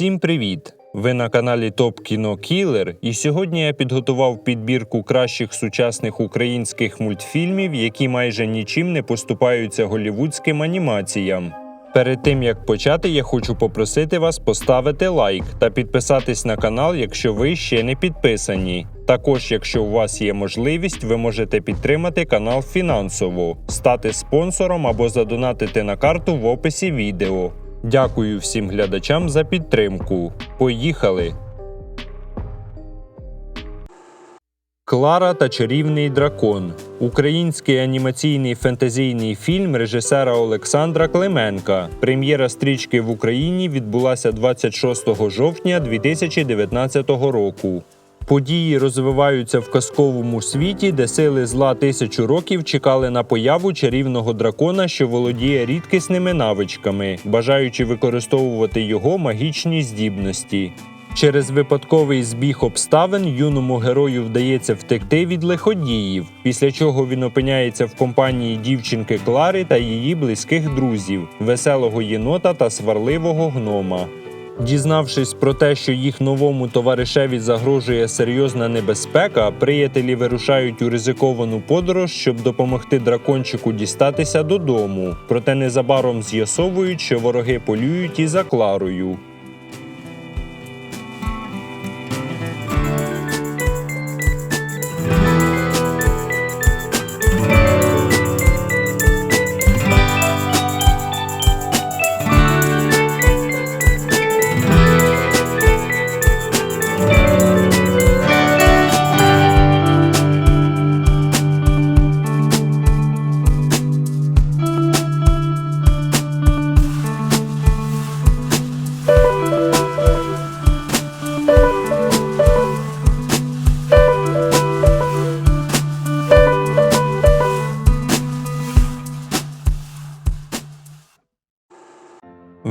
Всім привіт! Ви на каналі Топ Кіно Кілер, і сьогодні я підготував підбірку кращих сучасних українських мультфільмів, які майже нічим не поступаються голівудським анімаціям. Перед тим як почати, я хочу попросити вас поставити лайк та підписатись на канал, якщо ви ще не підписані. Також, якщо у вас є можливість, ви можете підтримати канал фінансово, стати спонсором або задонатити на карту в описі відео. Дякую всім глядачам за підтримку. Поїхали! Клара та чарівний дракон український анімаційний фентезійний фільм режисера Олександра Клименка. Прем'єра стрічки в Україні відбулася 26 жовтня 2019 року. Події розвиваються в казковому світі, де сили зла тисячу років чекали на появу чарівного дракона, що володіє рідкісними навичками, бажаючи використовувати його магічні здібності. Через випадковий збіг обставин юному герою вдається втекти від лиходіїв, після чого він опиняється в компанії дівчинки Клари та її близьких друзів, веселого єнота та сварливого гнома. Дізнавшись про те, що їх новому товаришеві загрожує серйозна небезпека, приятелі вирушають у ризиковану подорож, щоб допомогти дракончику дістатися додому. Проте незабаром з'ясовують, що вороги полюють і за Кларою.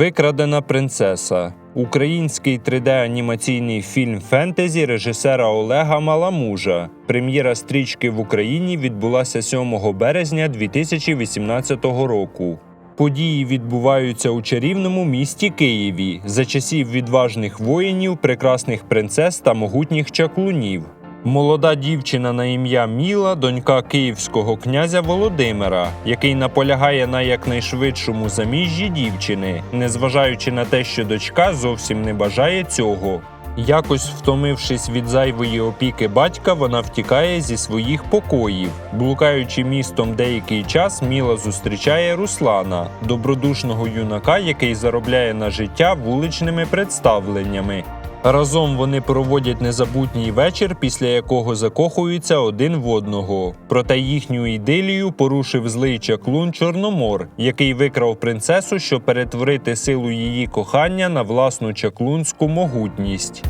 Викрадена принцеса. Український 3D-анімаційний фільм фентезі режисера Олега Маламужа. Прем'єра стрічки в Україні відбулася 7 березня 2018 року. Події відбуваються у чарівному місті Києві за часів відважних воїнів, прекрасних принцес та могутніх чаклунів. Молода дівчина на ім'я Міла, донька київського князя Володимира, який наполягає на якнайшвидшому заміжжі дівчини, незважаючи на те, що дочка зовсім не бажає цього. Якось втомившись від зайвої опіки батька, вона втікає зі своїх покоїв. Блукаючи містом деякий час, Міла зустрічає Руслана, добродушного юнака, який заробляє на життя вуличними представленнями. Разом вони проводять незабутній вечір, після якого закохуються один в одного. Проте їхню ідилію порушив злий чаклун Чорномор, який викрав принцесу, щоб перетворити силу її кохання на власну чаклунську могутність.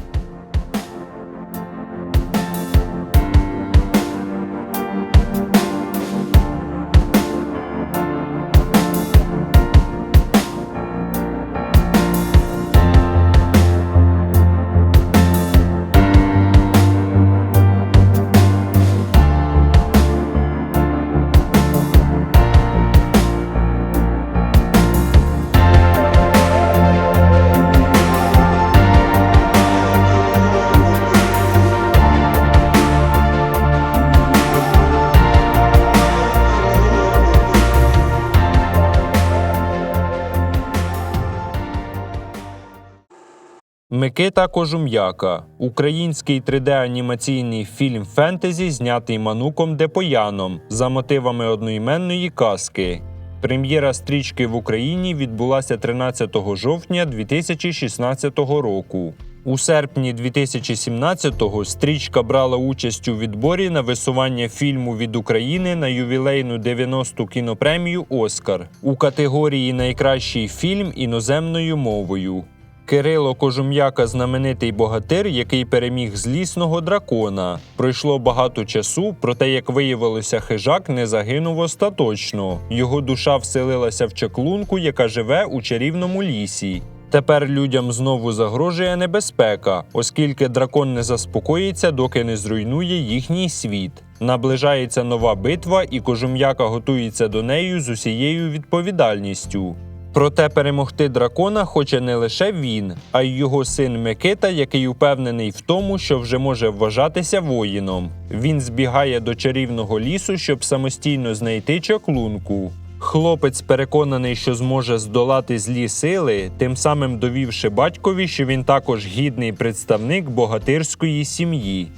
Микита Кожум'яка український 3D-анімаційний фільм фентезі, знятий Мануком Депояном за мотивами одноіменної казки. Прем'єра стрічки в Україні відбулася 13 жовтня 2016 року. У серпні 2017-го стрічка брала участь у відборі на висування фільму від України на ювілейну 90-ту кінопремію Оскар у категорії Найкращий фільм іноземною мовою. Кирило Кожум'яка знаменитий богатир, який переміг злісного дракона. Пройшло багато часу, проте, як виявилося, хижак не загинув остаточно. Його душа вселилася в чаклунку, яка живе у чарівному лісі. Тепер людям знову загрожує небезпека, оскільки дракон не заспокоїться, доки не зруйнує їхній світ. Наближається нова битва, і кожум'яка готується до неї з усією відповідальністю. Проте перемогти дракона хоче не лише він, а й його син Микита, який упевнений в тому, що вже може вважатися воїном. Він збігає до чарівного лісу, щоб самостійно знайти чаклунку. Хлопець переконаний, що зможе здолати злі сили, тим самим довівши батькові, що він також гідний представник богатирської сім'ї.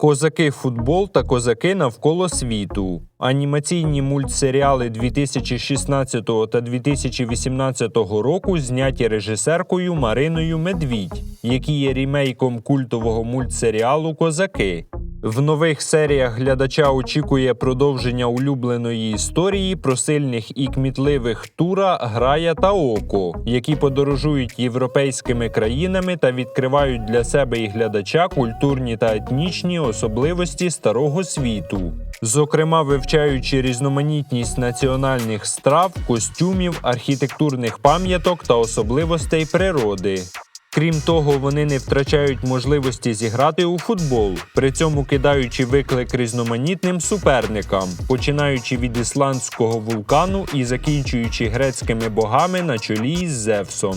Козаки футбол та козаки навколо світу. Анімаційні мультсеріали 2016 та 2018 року зняті режисеркою Мариною Медвідь, які є рімейком культового мультсеріалу Козаки. В нових серіях глядача очікує продовження улюбленої історії про сильних і кмітливих Тура, Грая та Око, які подорожують європейськими країнами та відкривають для себе і глядача культурні та етнічні особливості старого світу. Зокрема, вивчаючи різноманітність національних страв, костюмів, архітектурних пам'яток та особливостей природи. Крім того, вони не втрачають можливості зіграти у футбол, при цьому кидаючи виклик різноманітним суперникам, починаючи від ісландського вулкану і закінчуючи грецькими богами на чолі із Зевсом.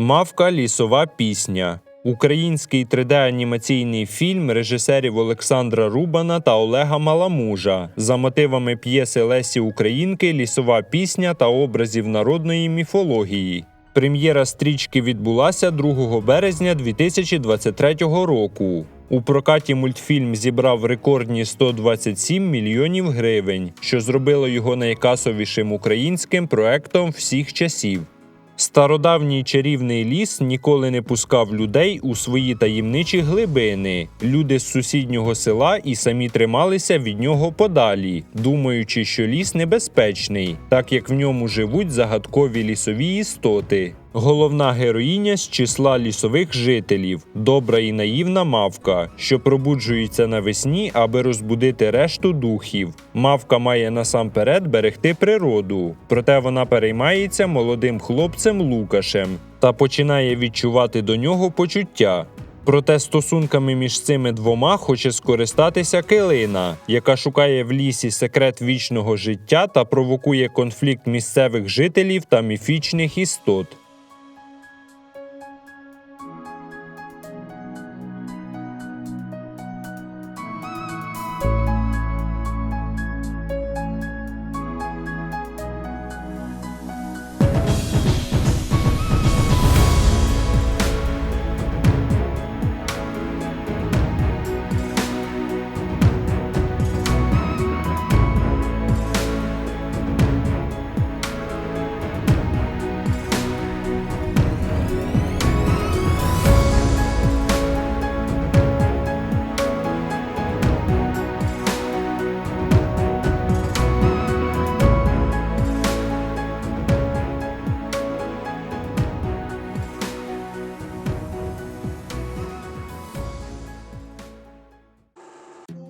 Мавка лісова пісня. Український 3D-анімаційний фільм режисерів Олександра Рубана та Олега Маламужа за мотивами п'єси Лесі Українки Лісова пісня та образів народної міфології. Прем'єра стрічки відбулася 2 березня 2023 року. У прокаті мультфільм зібрав рекордні 127 мільйонів гривень, що зробило його найкасовішим українським проектом всіх часів. Стародавній чарівний ліс ніколи не пускав людей у свої таємничі глибини. Люди з сусіднього села і самі трималися від нього подалі, думаючи, що ліс небезпечний, так як в ньому живуть загадкові лісові істоти. Головна героїня з числа лісових жителів, добра і наївна мавка, що пробуджується навесні, аби розбудити решту духів. Мавка має насамперед берегти природу, проте вона переймається молодим хлопцем Лукашем та починає відчувати до нього почуття. Проте стосунками між цими двома хоче скористатися килина, яка шукає в лісі секрет вічного життя та провокує конфлікт місцевих жителів та міфічних істот.